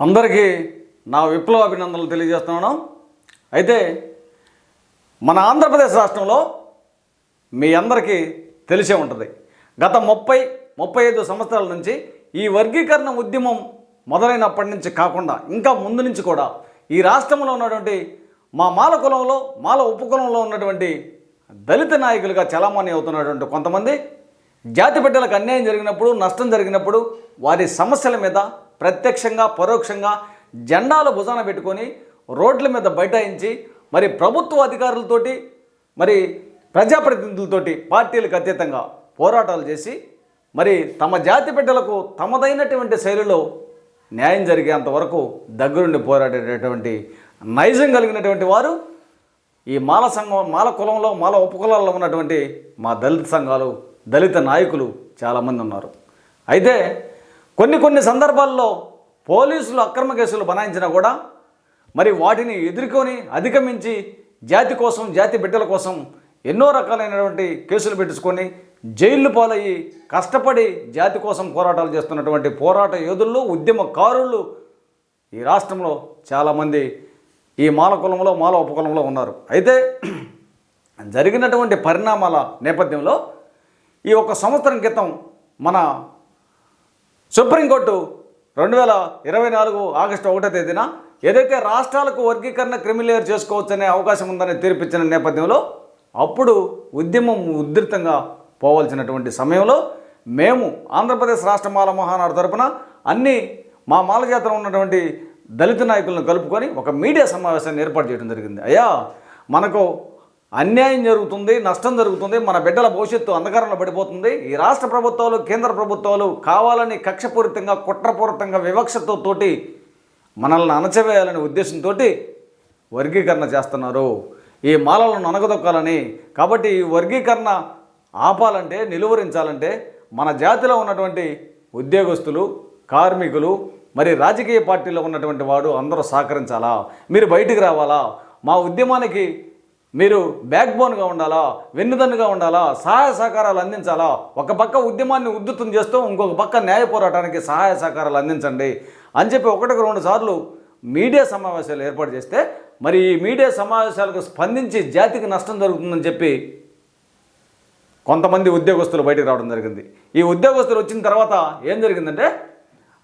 అందరికీ నా విప్లవ అభినందనలు తెలియజేస్తున్నాను అయితే మన ఆంధ్రప్రదేశ్ రాష్ట్రంలో మీ అందరికీ తెలిసే ఉంటుంది. గత ముప్పై ముప్పై ఐదు సంవత్సరాల నుంచి ఈ వర్గీకరణ ఉద్యమం మొదలైనప్పటి నుంచి కాకుండా ఇంకా ముందు నుంచి కూడా ఈ రాష్ట్రంలో ఉన్నటువంటి మా మాల కులంలో మాల ఉపకులంలో ఉన్నటువంటి దళిత నాయకులుగా చలామణి అవుతున్నటువంటి కొంతమంది జాతి బిడ్డలకు అన్యాయం జరిగినప్పుడు నష్టం జరిగినప్పుడు వారి సమస్యల మీద ప్రత్యక్షంగా పరోక్షంగా జెండాలు భుజాన పెట్టుకొని రోడ్ల మీద బైఠాయించి మరి ప్రభుత్వ అధికారులతోటి మరి ప్రజాప్రతినిధులతోటి పార్టీలకు అతీతంగా పోరాటాలు చేసి మరి తమ జాతి బిడ్డలకు తమదైనటువంటి శైలిలో న్యాయం జరిగేంత వరకు దగ్గరుండి పోరాడేటటువంటి నైజం కలిగినటువంటి వారు ఈ మాల సంఘం మాల కులంలో మాల ఉపకులాల్లో ఉన్నటువంటి మా దళిత సంఘాలు దళిత నాయకులు చాలామంది ఉన్నారు. అయితే కొన్ని కొన్ని సందర్భాల్లో పోలీసులు అక్రమ కేసులు బనాయించినా కూడా మరి వాటిని ఎదుర్కొని అధిగమించి జాతి కోసం జాతి బిడ్డల కోసం ఎన్నో రకాలైనటువంటి కేసులు పెట్టించుకొని జైళ్ళు పాలయ్యి కష్టపడి జాతి కోసం పోరాటాలు చేస్తున్నటువంటి పోరాట యోధుల్లో ఉద్యమకారులు ఈ రాష్ట్రంలో చాలామంది ఈ మాల కులంలో మాల ఉపకులంలో ఉన్నారు. అయితే జరిగినటువంటి పరిణామాల నేపథ్యంలో ఈ ఒక సంవత్సరం క్రితం మన సుప్రీంకోర్టు రెండు వేల ఇరవై నాలుగు ఆగస్టు ఒకటో తేదీన ఏదైతే రాష్ట్రాలకు వర్గీకరణ క్రిమిలేర్ చేసుకోవచ్చనే అవకాశం ఉందని తీర్పిచ్చిన నేపథ్యంలో అప్పుడు ఉద్యమం ఉధృతంగా పోవాల్సినటువంటి సమయంలో మేము ఆంధ్రప్రదేశ్ రాష్ట్ర మాల మహానాడు తరపున అన్ని మా మాల జాతర ఉన్నటువంటి దళిత నాయకులను కలుపుకొని ఒక మీడియా సమావేశాన్ని ఏర్పాటు చేయడం జరిగింది. అయ్యా మనకు అన్యాయం జరుగుతుంది నష్టం జరుగుతుంది మన బిడ్డల భవిష్యత్తు అంధకారంలో పడిపోతుంది. ఈ రాష్ట్ర ప్రభుత్వాలు కేంద్ర ప్రభుత్వాలు కావాలని కక్షపూరితంగా కుట్రపూరితంగా వివక్షతో తోటి మనల్ని అణచవేయాలనే ఉద్దేశంతో వర్గీకరణ చేస్తున్నారు. ఈ మాలలను అనగదొక్కాలని కాబట్టి ఈ వర్గీకరణ ఆపాలంటే నిలువరించాలంటే మన జాతిలో ఉన్నటువంటి ఉద్యోగస్తులు కార్మికులు మరి రాజకీయ పార్టీలో ఉన్నటువంటి వాడు అందరూ సహకరించాలా? మీరు బయటికి రావాలా? మా ఉద్యమానికి మీరు బ్యాక్ బోన్గా ఉండాలా వెన్నుదన్నుగా ఉండాలా సహాయ సహకారాలు అందించాలా? ఒక పక్క ఉద్యమాన్ని ఉద్ధృతం చేస్తూ ఇంకొక పక్క న్యాయ పోరాటానికి సహాయ సహకారాలు అందించండి అని చెప్పి ఒకటికి రెండు సార్లు మీడియా సమావేశాలు ఏర్పాటు చేస్తే మరి ఈ మీడియా సమావేశాలకు స్పందించి జాతికి నష్టం జరుగుతుందని చెప్పి కొంతమంది ఉద్యోగస్తులు బయటకు రావడం జరిగింది. ఈ ఉద్యోగస్తులు వచ్చిన తర్వాత ఏం జరిగిందంటే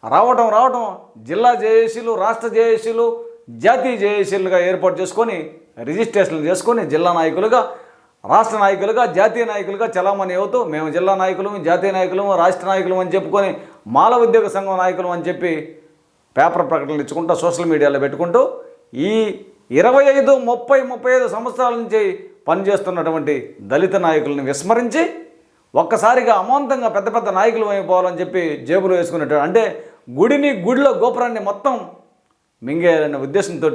రావటం రావటం జిల్లా జేఏసీలు రాష్ట్ర జేఏసీలు జాతీయ జేఏసీలుగా ఏర్పాటు చేసుకొని రిజిస్ట్రేషన్లు చేసుకొని జిల్లా నాయకులుగా రాష్ట్ర నాయకులుగా జాతీయ నాయకులుగా చలామణి అవుతూ మేము జిల్లా నాయకులము జాతీయ నాయకులము రాష్ట్ర నాయకులం అని చెప్పుకొని మాల ఉద్యోగ సంఘం నాయకులు అని చెప్పి పేపర్ ప్రకటనలు ఇచ్చుకుంటూ సోషల్ మీడియాలో పెట్టుకుంటూ ఈ ఇరవై ఐదు ముప్పై ముప్పై ఐదు సంవత్సరాల నుంచి పనిచేస్తున్నటువంటి దళిత నాయకులను విస్మరించి ఒక్కసారిగా అమాంతంగా పెద్ద పెద్ద నాయకులు అయిపోవాలని చెప్పి జేబులో వేసుకున్నట్టు అంటే గుడిని గుడిలో గోపురాన్ని మొత్తం మింగేయాలనే ఉద్దేశంతో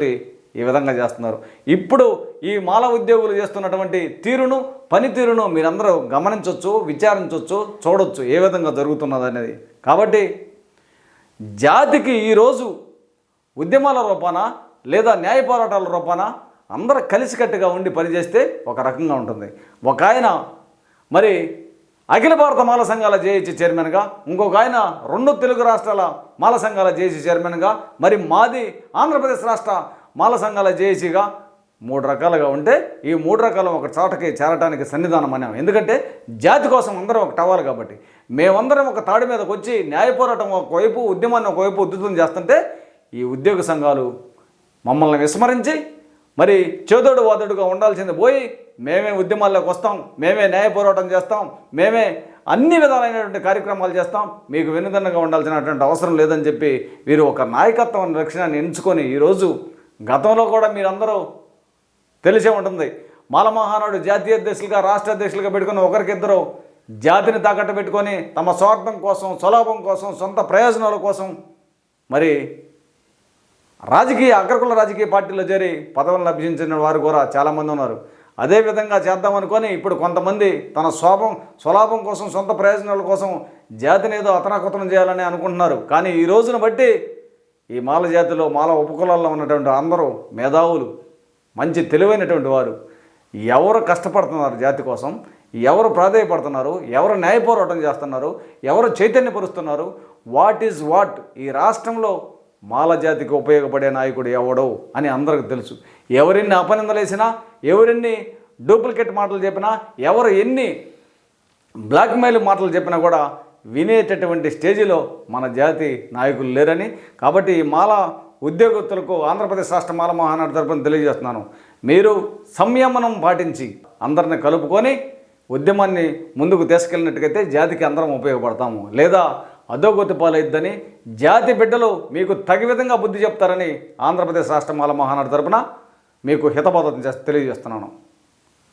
ఈ విధంగా చేస్తున్నారు. ఇప్పుడు ఈ మాల ఉద్యోగులు చేస్తున్నటువంటి తీరును పనితీరును మీరందరూ గమనించవచ్చు విచారించవచ్చు చూడొచ్చు ఏ విధంగా జరుగుతున్నది అనేది కాబట్టి జాతికి ఈరోజు ఉద్యమాల రూపాన లేదా న్యాయ పోరాటాల రూపాన అందరూ కలిసికట్టుగా ఉండి పనిచేస్తే ఒక రకంగా ఉంటుంది. ఒక ఆయన మరి అఖిల భారత మాల సంఘాల జేఏసీ చైర్మన్గా ఇంకొక ఆయన రెండు తెలుగు రాష్ట్రాల మాల సంఘాల జేఏసీ చైర్మన్గా మరి మాది ఆంధ్రప్రదేశ్ రాష్ట్ర మాల సంఘాల జేఏసీగా మూడు రకాలుగా ఉంటే ఈ మూడు రకాలు ఒక చోటకి చేరటానికి సన్నిధానం అన్నాం. ఎందుకంటే జాతి కోసం అందరం ఒక టవాలి కాబట్టి. మేమందరం ఒక తాడి మీదకి వచ్చి న్యాయ పోరాటం ఒకవైపు ఉద్యమాన్ని ఒకవైపు ఉద్ధృతం చేస్తుంటే ఈ ఉద్యోగ సంఘాలు మమ్మల్ని విస్మరించి మరి చేదోడు వాదోడుగా ఉండాల్సింది పోయి మేమే ఉద్యమాల్లోకి వస్తాం మేమే న్యాయ పోరాటం చేస్తాం మేమే అన్ని విధాలైనటువంటి కార్యక్రమాలు చేస్తాం. మీకు వెనుదన్నగా ఉండాల్సినటువంటి అవసరం లేదని చెప్పి వీరు ఒక నాయకత్వం రక్షణని ఎంచుకొని ఈరోజు గతంలో కూడా మీరందరూ తెలిసే ఉంటుంది. మాలమహానాడు జాతీయ అధ్యక్షులుగా రాష్ట్ర అధ్యక్షులుగా పెట్టుకుని ఒకరికిద్దరు జాతిని తాకట్టు పెట్టుకొని తమ స్వార్థం కోసం స్వలాభం కోసం సొంత ప్రయోజనాల కోసం మరి రాజకీయ అగ్రకుల రాజకీయ పార్టీలో చేరి పదవులు లభించిన వారు కూడా చాలామంది ఉన్నారు. అదేవిధంగా చేద్దామనుకొని ఇప్పుడు కొంతమంది తన స్వాభం స్వలాభం కోసం సొంత ప్రయోజనాల కోసం జాతిని ఏదో అతనాకుతనం చేయాలని అనుకుంటున్నారు. కానీ ఈ రోజున బట్టి ఈ మాల జాతిలో మాల ఉపకులాల్లో ఉన్నటువంటి అందరూ మేధావులు మంచి తెలివైనటువంటి వారు. ఎవరు కష్టపడుతున్నారు జాతి కోసం? ఎవరు ప్రాధాయపడుతున్నారు? ఎవరు న్యాయ పోరాటం చేస్తున్నారు? ఎవరు చైతన్యపరుస్తున్నారు? What is what? ఈ రాష్ట్రంలో మాల జాతికి ఉపయోగపడే నాయకుడు ఎవడో అని అందరికి తెలుసు. ఎవరిన్ని అపనిందలేసినా ఎవరెన్ని డూప్లికేట్ మాటలు చెప్పినా ఎవరు ఎన్ని బ్లాక్మెయిల్ మాటలు చెప్పినా కూడా వినేటటువంటి స్టేజిలో మన జాతి నాయకులు లేరని. కాబట్టి మాల ఉద్యోగస్తులకు ఆంధ్రప్రదేశ్ రాష్ట్ర మాల మహానాడు తరపున తెలియజేస్తున్నాను. మీరు సంయమనం పాటించి అందరిని కలుపుకొని ఉద్యమాన్ని ముందుకు తీసుకెళ్ళినట్టుగైతే జాతికి అందరం ఉపయోగపడతాము. లేదా అధోగతి పాలైద్దని జాతి బిడ్డలు మీకు తగి విధంగా బుద్ధి చెప్తారని ఆంధ్రప్రదేశ్ రాష్ట్ర మాల మహానాడు తరపున మీకు హితబోధం చేసి తెలియజేస్తున్నాను.